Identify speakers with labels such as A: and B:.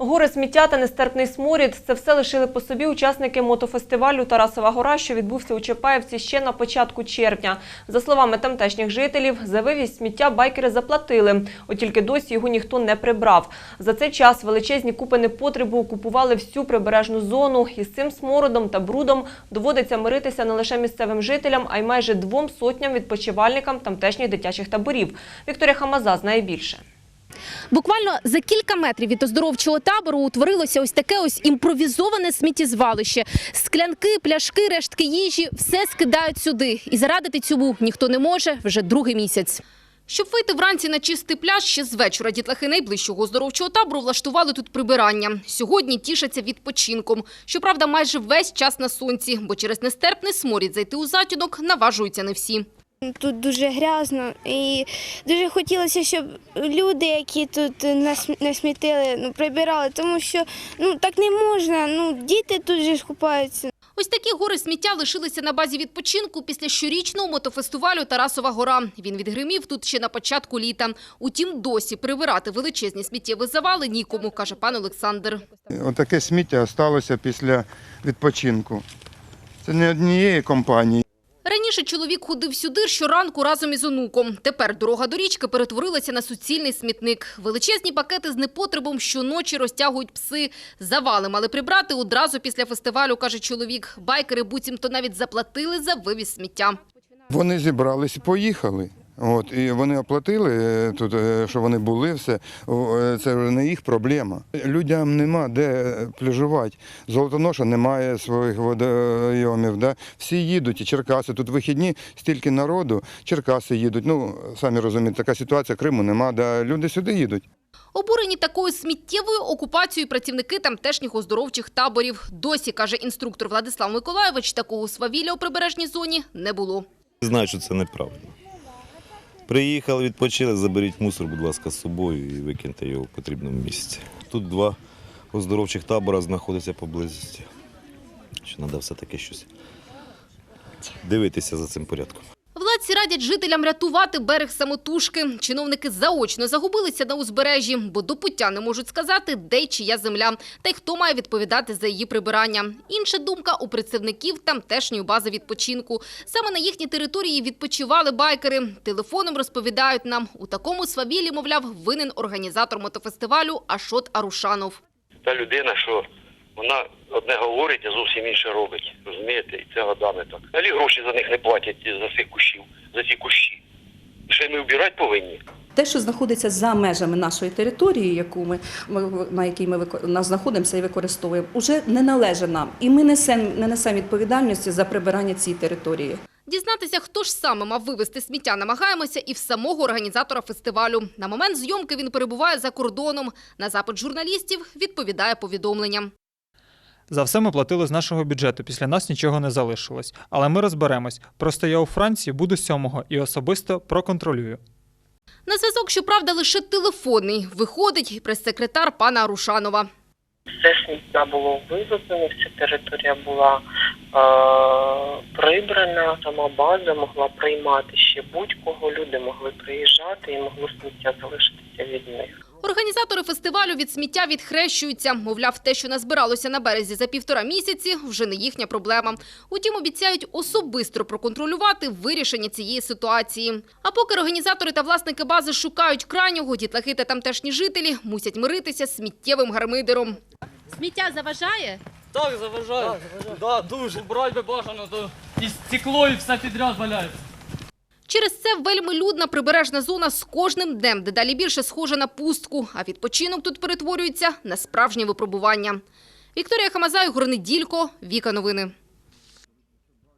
A: Гори сміття та нестерпний сморід – це все лишили по собі учасники мотофестивалю «Тарасова гора», що відбувся у Чапаєвці ще на початку червня. За словами тамтешніх жителів, за вивіз сміття байкери заплатили, от тільки досі його ніхто не прибрав. За цей час величезні купи непотребу окупували всю прибережну зону, і з цим смородом та брудом доводиться миритися не лише місцевим жителям, а й майже двом сотням відпочивальникам тамтешніх дитячих таборів. Вікторія Хамаза знає більше.
B: Буквально за кілька метрів від оздоровчого табору утворилося ось таке ось імпровізоване сміттєзвалище. Склянки, пляшки, рештки їжі – все скидають сюди. І зарадити цьому ніхто не може вже другий місяць. Щоб вийти вранці на чистий пляж, ще з вечора дітлахи найближчого оздоровчого табору влаштували тут прибирання. Сьогодні тішаться відпочинком. Щоправда, майже весь час на сонці, бо через нестерпний сморід зайти у затінок наважуються не всі.
C: Тут дуже грязно і дуже хотілося, щоб люди, які тут насмітили, ну, прибирали, тому що ну так не можна. Ну діти тут же ж купаються.
B: Ось такі гори сміття лишилися на базі відпочинку після щорічного мотофестивалю «Тарасова гора». Він відгримів тут ще на початку літа. Утім, досі прибирати величезні сміттєві завали нікому, каже пан Олександр.
D: Отаке сміття сталося після відпочинку. Це не однієї компанії.
B: Раніше чоловік ходив сюди щоранку разом із онуком. Тепер дорога до річки перетворилася на суцільний смітник. Величезні пакети з непотребом щоночі розтягують пси. Завали мали прибрати одразу після фестивалю, каже чоловік. Байкери буцімто навіть заплатили за вивіз сміття.
D: Вони зібрались і поїхали. От, і вони оплатили е, тут, е, що вони були, все. Е, Це вже не їх проблема. Людям нема де пляжувати. Золотоноша немає своїх водойомів. Да? Всі їдуть, і Черкаси. Тут вихідні, стільки народу, Черкаси їдуть. Ну, самі розумієте, така ситуація, Криму нема, да? люди сюди їдуть.
B: Обурені такою сміттєвою окупацією працівники тамтешніх оздоровчих таборів. Досі, каже інструктор Владислав Миколаєвич, такого свавілля у прибережній зоні не було.
E: Знаю, що це неправильно. Приїхали, відпочили, заберіть мусор, будь ласка, з собою і викиньте його в потрібному місці. Тут два оздоровчих табора знаходяться поблизості. Що треба все-таки щось дивитися за цим порядком.
B: Владці радять жителям рятувати берег самотужки. Чиновники заочно загубилися на узбережжі, бо до пуття не можуть сказати, де чия земля, та й хто має відповідати за її прибирання. Інша думка у представників тамтешньої бази відпочинку. Саме на їхній території відпочивали байкери. Телефоном розповідають нам, у такому свавілі, мовляв, винен організатор мотофестивалю Ашот Арушанов.
F: та людина, що вона одне говорить, а зовсім інше робить. Розумієте? І це годами так. Далі гроші за них не платять за цих кущів, за ці кущі. Ще й ми вбирати повинні.
G: Те, що знаходиться за межами нашої території, яку ми, на якій ми знаходимося і використовуємо, уже не належить нам. І ми несемо, не несемо відповідальності за прибирання цієї території.
B: Дізнатися, хто ж саме мав вивезти сміття, намагаємося і в самого організатора фестивалю. На момент зйомки він перебуває за кордоном. На запит журналістів відповідає повідомленням.
H: За все ми платили з нашого бюджету. Після нас нічого не залишилось. Але ми розберемось. Просто я у Франції буду сьомого і особисто проконтролюю.
B: На зв'язок, щоправда, лише телефонний. Виходить прес-секретар пана Арушанова.
I: все сміття було вивезено, вся територія була е, прибрана, сама база могла приймати ще будь-кого, люди могли приїжджати і могло сміття залишитися від них.
B: Організатори фестивалю від сміття відхрещуються. Мовляв, те, що назбиралося на березі за півтора місяці, вже не їхня проблема. Утім, обіцяють особисто проконтролювати вирішення цієї ситуації. А поки організатори та власники бази шукають крайнього, дітлахи та тамтешні жителі мусять миритися з сміттєвим гармидером. Сміття заважає?
J: Так, заважаю. Да, дуже. Брать би бажано, то і стекло, і все підряд валяється.
B: Через це вельми людна прибережна зона з кожним днем дедалі більше схожа на пустку, а відпочинок тут перетворюється на справжнє випробування. Вікторія Хамазай, Горнеділько, Віка Новини.